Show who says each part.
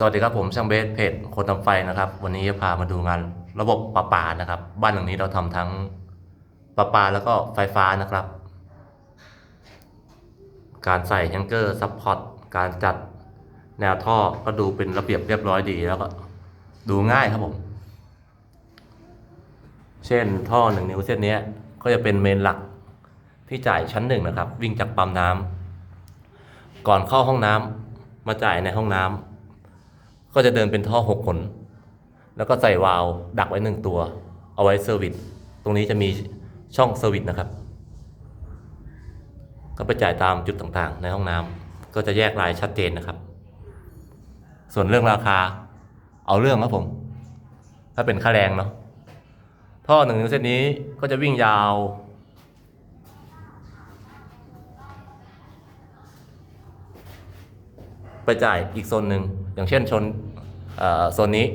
Speaker 1: สวัสดีครับผมช่างเบสเพจคนทำไฟนะครับ วันนี้จะพามาดูงานระบบประปานะครับ บ้านหลังนี้เราทำทั้งประปาแล้วก็ไฟฟ้านะครับ การใส่แฮงเกอร์ซัพพอร์ตการจัดแนวท่อก็ดูเป็นระเบียบเรียบร้อยดีแล้วก็ดูง่ายครับผม เช่นท่อหนึ่งนิ้วเส้นนี้ก็จะเป็นเมนหลักที่จ่ายชั้นหนึ่งนะครับ วิ่งจากปั๊มน้ำก่อนเข้าห้องน้ำมาจ่ายในห้องน้ำ ก็จะเดินเป็นท่อหกขน แล้วก็ใส่วาล์วดักไว้หนึ่งตัว เอาไว้เซอร์วิสตรงนี้จะมีช่องเซอร์วิสนะครับ ก็ไปจ่ายตามจุดต่างๆ ในห้องน้ำก็จะแยกลายชัดเจนนะครับ ส่วนเรื่องราคาเอาเรื่องครับผม ถ้าเป็นค่าแรงเนาะท่อหนึ่งเส้นนี้ก็จะวิ่งยาวไปจ่ายอีกโซนหนึ่ง อย่างเช่นชนโซนนี้